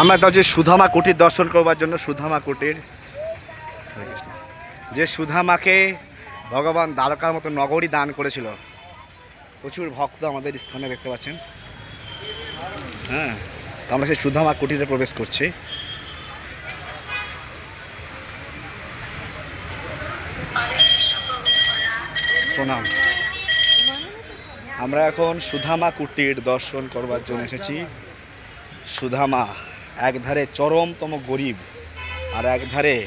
আমরা তো যে সুধামা কুটির দর্শন করবার জন্য সুধামা কুটির। যে সুধামাকে ভগবান দ্বারকার মতো নগরী দান করেছিল। প্রচুর ভক্ত আমাদের স্থানে দেখতে পাচ্ছেন। হ্যাঁ তো আমরা সেই সুধামা কুটিরে প্রবেশ করছি। প্রণাম। আমরা এখন সুধামা কুটির দর্শন করবার জন্য এসেছি। সুধামা একধারে চরমতম গরিব আর একধারে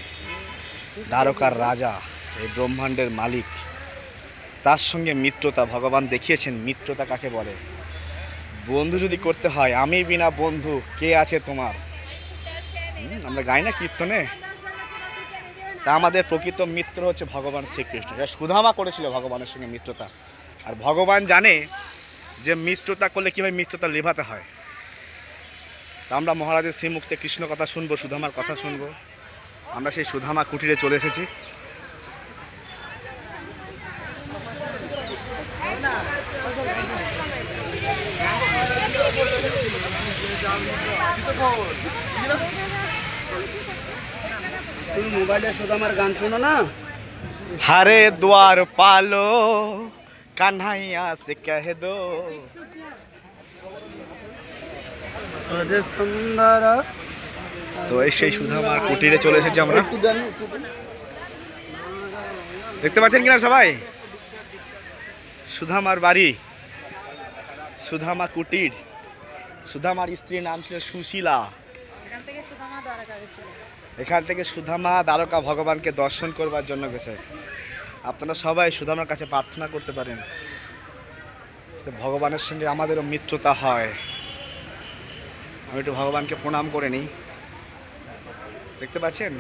দ্বারকার রাজা, এই ব্রহ্মাণ্ডের মালিক। তার সঙ্গে মিত্রতা, ভগবান দেখিয়েছেন, মিত্রতা কাকে বলে? বন্ধু যদি করতে হয়, আমি বিনা বন্ধু, কে আছে তোমার? আমরা গাই না কীর্তনে? তা আমাদের প্রকৃত মিত্র হচ্ছে ভগবান শ্রীকৃষ্ণ। যা সুধামা করেছিল ভগবানের সঙ্গে মিত্রতা। আর ভগবান জানে যে মিত্রতা করলে কীভাবে মিত্রতা লেভাতে হয়। আমরা মহারাজের শ্রীমুক্তে কৃষ্ণ কথা শুনব, সুধামার কথা শুনব। আমরা সেই সুধামা কুটিরে চলে এসেছি। তুমি মোবাইলে গান শোনো না? হারে দুয়ার পালো কানাইয়া সে কে দো। তো এই সেই সুধামার কুটিরে চলে এসেছি আমরা। দেখতে পাচ্ছেন কিনা সবাই? সুধামার বাড়ি। সুধামা কুটির। সুধামার স্ত্রীর নাম ছিল সুশীলা। এখান থেকে সুধামা দ্বারকা ভগবানকে দর্শন করবার জন্য গেছে। আপনারা সবাই সুধামার কাছে প্রার্থনা করতে পারেন। তো ভগবানের সঙ্গে আমাদেরও মিত্রতা হয়। আমি একটু ভগবানকে প্রণাম করে নিই। দেখতে পাচ্ছেন?